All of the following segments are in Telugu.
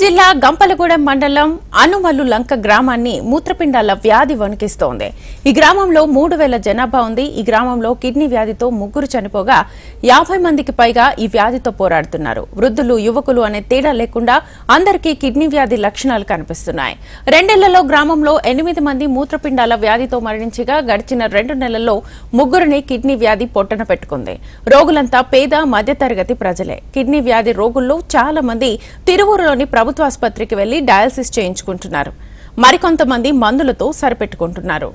జిల్లా గంపలగూడెం మండలం అనుమల్లు లంక గ్రామాన్ని మూత్రపిండాల వ్యాధి వణికిస్తోంది. ఈ గ్రామంలో మూడు వేల జనాభా ఉంది. ఈ గ్రామంలో కిడ్నీ వ్యాధితో ముగ్గురు చనిపోగా యాభై మందికి పైగా ఈ వ్యాధితో పోరాడుతున్నారు. వృద్ధులు యువకులు అనే తేడా లేకుండా అందరికీ కిడ్నీ వ్యాధి లక్షణాలు కనిపిస్తున్నాయి. రెండేళ్ళలో గ్రామంలో ఎనిమిది మంది మూత్రపిండాల వ్యాధితో మరణించగా గడిచిన రెండు నెలల్లో ముగ్గురిని కిడ్నీ వ్యాధి పొట్టన పెట్టుకుంది. రోగులంతా పేద మధ్యతరగతి ప్రజలే. కిడ్నీ వ్యాధి రోగుల్లో చాలా మంది తిరువూరులోని ప్రభుత్వ ఆసుపత్రికి వెళ్ళి డయాలసిస్ చేయించుకుంటున్నారు. మరికొంతమంది మందులతో సరిపెట్టుకుంటున్నారు.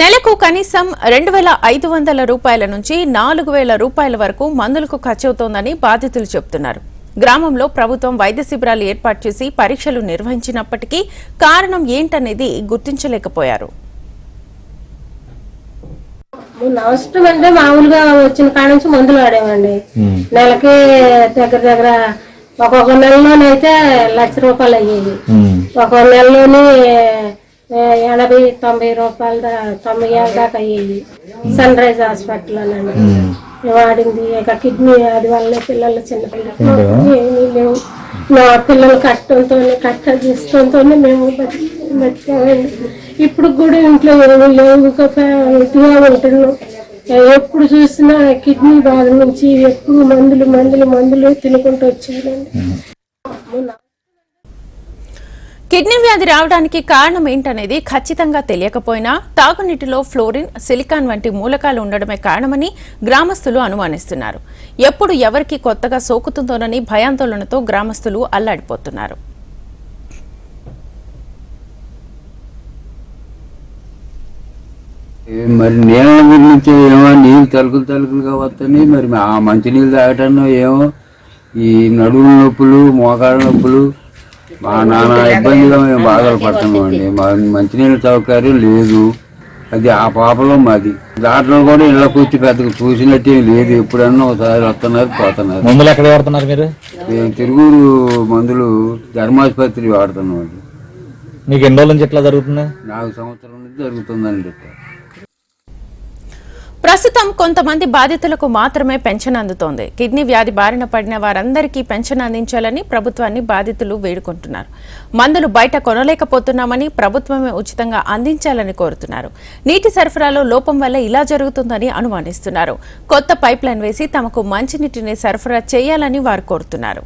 నెలకు కనీసం రెండు వేల ఐదు వందల రూపాయల నుంచి నాలుగు వేల రూపాయల వరకు మందులకు ఖర్చవుతోందని బాధితులు చెబుతున్నారు. గ్రామంలో ప్రభుత్వం వైద్య శిబిరాలు ఏర్పాటు చేసి పరీక్షలు నిర్వహించినప్పటికీ కారణం ఏంటనేది గుర్తించలేకపోయారు. అవసరం అంటే మామూలుగా వచ్చిన కాడ నుంచి మందులు వాడేవండి నెలకి దగ్గర దగ్గర ఒక్కొక్క నెలలోనైతే లక్ష రూపాయలు అయ్యేవి. ఒక నెలలోని ఎనభై తొంభై రూపాయల దా- తొంభై ఏళ్ళ దాకా అయ్యేవి. సన్ రైజ్ హాస్పిటల్లోనండి వాడింది ఇక కిడ్నీ అది వల్ల పిల్లలు చిన్న పిల్లలు ఏమీ లేవు. నా పిల్లలు కట్టడంతో కట్ట తీసుకోవడంతో మేము బతి బతికామండి. ఇప్పుడు కూడా ఇంట్లో ఏమీ లేవు ఇక ఇదిగా ఉంటున్నాం. ఎప్పుడు చూసినా కిడ్నీ బాధ నుంచి ఎప్పుడు మందులు మందులు మందులు తినుకుంటూ వచ్చానండి కిడ్నీ వ్యాధి రావడానికి కారణం ఏంటనేది ఖచ్చితంగా తెలియకపోయినా తాగునీటిలో ఫ్లోరిన్ సిలికాన్ వంటి మూలకాలు ఉండడమే కారణమని గ్రామస్తులు అనుమానిస్తున్నారు. ఎప్పుడు ఎవరికి కొత్తగా సోకుతుందోనని భయాందోళనతో గ్రామస్తులు అల్లాడిపోతున్నారు. మరి నీళ్ళ గురించి ఏమో నీళ్ళు తలుకులు తలుకులుగా వస్తాయి మరి ఆ మంచినీళ్ళు తాగటం ఏమో ఈ నడుము నొప్పులు మోకాళ్ళ నొప్పులు మా నాన్న ఇబ్బందిగా మేము బాధలు పడుతున్నాం అండి మా మంచినీళ్ళ సౌకర్యం లేదు. అది ఆ పాపలో మాది. దాంట్లో కూడా ఇళ్ళ కూర్చి పెద్దగా చూసినట్టేం లేదు. ఎప్పుడన్నా ఒకసారి వస్తున్నారు పోతున్నారు. మందులు ఎక్కడ వాడుతున్నారు మీరు? మేము తిరుగురు మందులు ధర్మాసుపత్రి వాడుతున్నాం అండి మీకు ఎన్ని రోజుల నుంచి ఎట్లా జరుగుతుంది నాలుగు సంవత్సరం నుంచి జరుగుతుందండి ఇట్లా. ప్రస్తుతం కొంతమంది బాధితులకు మాత్రమే పెన్షన్ అందుతోంది. కిడ్నీ వ్యాధి బారిన పడిన వారందరికీ పెన్షన్ అందించాలని ప్రభుత్వాన్ని బాధితులు వేడుకుంటున్నారు. మందులు బయట కొనలేకపోతున్నామని ప్రభుత్వమే ఉచితంగా అందించాలని కోరుతున్నారు. నీటి సరఫరాలో లోపం వల్ల ఇలా జరుగుతుందని అనుమానిస్తున్నారు. కొత్త పైప్ లైన్ వేసి తమకు మంచినీటిని సరఫరా చేయాలని వారు కోరుతున్నారు.